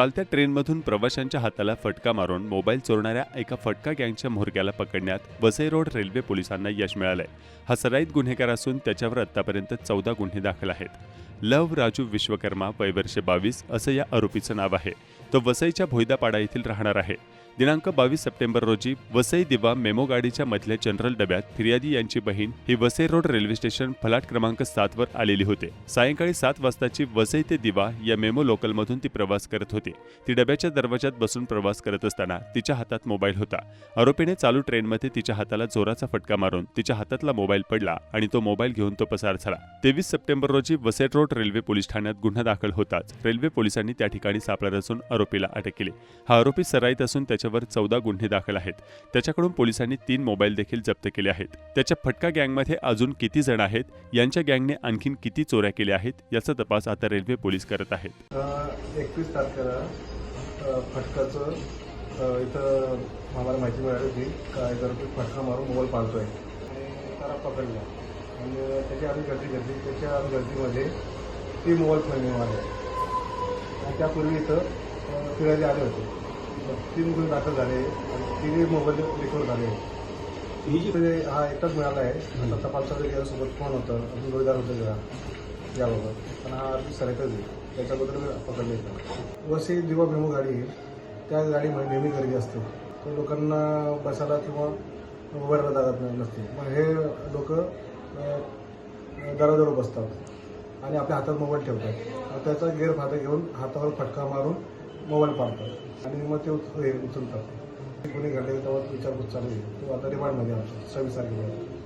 चालत्या ट्रेनमधून प्रवाशांच्या हाताला फटका मारून मोबाईल चोरणाऱ्या एका फटका गँगच्या म्होरक्याला पकडण्यात वसई रोड रेल्वे पोलिसांना यश मिळालंय. हा सराईत गुन्हेगार असून त्याच्यावर आतापर्यंत चौदा गुन्हे दाखल आहेत. लव राजू विश्वकर्मा वय वर्ष बावीस असं या आरोपीचं नाव आहे. तो वसईच्या भोयदापाडा येथील राहणार आहे. दिनांक बावीस सप्टेंबर रोजी वसई दिवा मेमो गाडीच्या मधल्या जनरल डब्यात फिर्यादी यांची बहीण ही वसई रोड रेल्वे स्टेशन फलाट क्रमांक सात वर आलेली होते. सायंकाळी सात वाजताची वसई ते दिवा या मेमो लोकलमधून ती प्रवास करत होती. ती डब्याच्या दरवाजात बसून प्रवास करत असताना तिच्या हातात मोबाईल होता. आरोपीने चालू ट्रेनमध्ये तिच्या हाताला जोराचा फटका मारून तिच्या हातातला मोबाईल पडला आणि तो मोबाईल घेऊन तो पसार झाला. तेवीस सप्टेंबर रोजी वसई रोड रेल्वे पोलीस ठाण्यात गुन्हा दाखल होताच रेल्वे पोलिसांनी त्या ठिकाणी सापळा रचून आरोपीला अटक केली. हा आरोपी सराईत असून त्याच्या त्याच्यावर चौदा गुन्हे दाखल आहेत. त्याच्याकडून पोलिसांनी तीन मोबाईल देखील जप्त केले आहेत. त्याच्या फटका गँगमध्ये अजून किती जण आहेत? यांच्या गँगने आणखीन किती चोऱ्या केल्या आहेत? याचा तपास आता रेल्वे पोलीस करत आहेत. एकवीस तारखेला फटकाचं इथं मला माहिती मिळाली होती. का जर फटका मारून मोबाईल पाळतोय आणि त्याला पकडला. आणि त्याची आम्ही गर्दी घेतली. त्याच्या आम्ही गर्दीमध्ये ती मोबाईल फोन घेऊन आले. आणि त्यापूर्वी इथं फिरायला आले होते. तीन गुन्हे दाखल झाले आणि तिन्ही मोबाईल रिकवर झाले. ही जी म्हणजे हा एकटाच मिळाला आहे. आता तपासाला यासोबत फोन होतं? अजून जोडीदार होतं जरा याबाबत. पण हा सरायतच आहे. त्याच्याबद्दल पकडले वसई दिवा मेमो गाडी आहे. त्या गाडीमध्ये नेहमी गर्दी असते. तर लोकांना बसायला किंवा उभारायला जागा नाही नसते. मग हे लोक दराजवळ बसतात. आणि आपल्या हातात मोबाईल ठेवतात. त्याचा गैरफायदा घेऊन हातावर फटका मारून मोबाईल पाडतात आणि मग ते हे उचलतात. गुन्हे घडले तेव्हा विचारपूस चालू आहे तो आता रिमांडमध्ये आमच्या सव्वीस तारखेला.